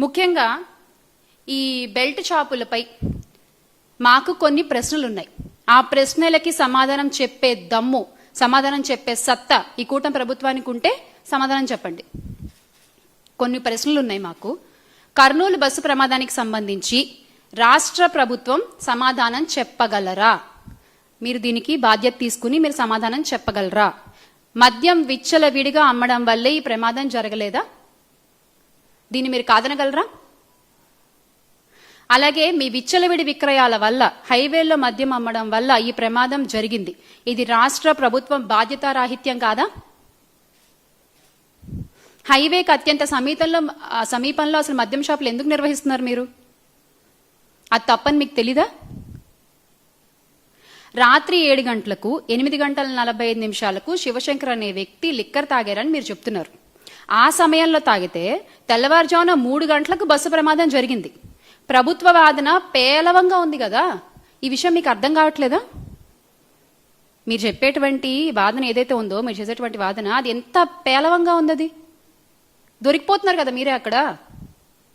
ముఖ్యంగా ఈ బెల్ట్ షాపులపై మాకు కొన్ని ప్రశ్నలు ఉన్నాయి ఆ ప్రశ్నలకి సమాధానం చెప్పే దమ్ము సమాధానం చెప్పే సత్తా ఈ కూటమి ప్రభుత్వానికి ఉంటే సమాధానం చెప్పండి. కొన్ని ప్రశ్నలు ఉన్నాయి మాకు. కర్నూలు బస్సు ప్రమాదానికి సంబంధించి రాష్ట్ర ప్రభుత్వం సమాధానం చెప్పగలరా? మీరు దీనికి బాధ్యత తీసుకుని మీరు సమాధానం చెప్పగలరా? మద్యం విచ్చల విడిగా అమ్మడం వల్లే ఈ ప్రమాదం జరగలేదా? దీన్ని మీరు కాదనగలరా? అలాగే మీ విచ్చలవిడి విక్రయాల వల్ల హైవేల్లో మద్యం అమ్మడం వల్ల ఈ ప్రమాదం జరిగింది. ఇది రాష్ట్ర ప్రభుత్వం బాధ్యతారాహిత్యం కాదా? హైవేకి అత్యంత సమీపంలో సమీపంలో అసలు మద్యం షాపులు ఎందుకు నిర్వహిస్తున్నారు మీరు? అది తప్పని మీకు తెలీదా? రాత్రి ఏడు గంటలకు ఎనిమిది గంటల నలభై ఐదు నిమిషాలకు శివశంకర్ అనే వ్యక్తి లిక్కర్ తాగారని మీరు చెప్తున్నారు. ఆ సమయంలో తాగితే తెల్లవారుజామున మూడు గంటలకు బస్సు ప్రమాదం జరిగింది. ప్రభుత్వ వాదన పేలవంగా ఉంది కదా. ఈ విషయం మీకు అర్థం కావట్లేదా? మీరు చెప్పేటువంటి వాదన ఏదైతే ఉందో మీరు చేసేటువంటి వాదన అది ఎంత పేలవంగా ఉంది అది దొరికిపోతున్నారు కదా మీరే అక్కడ.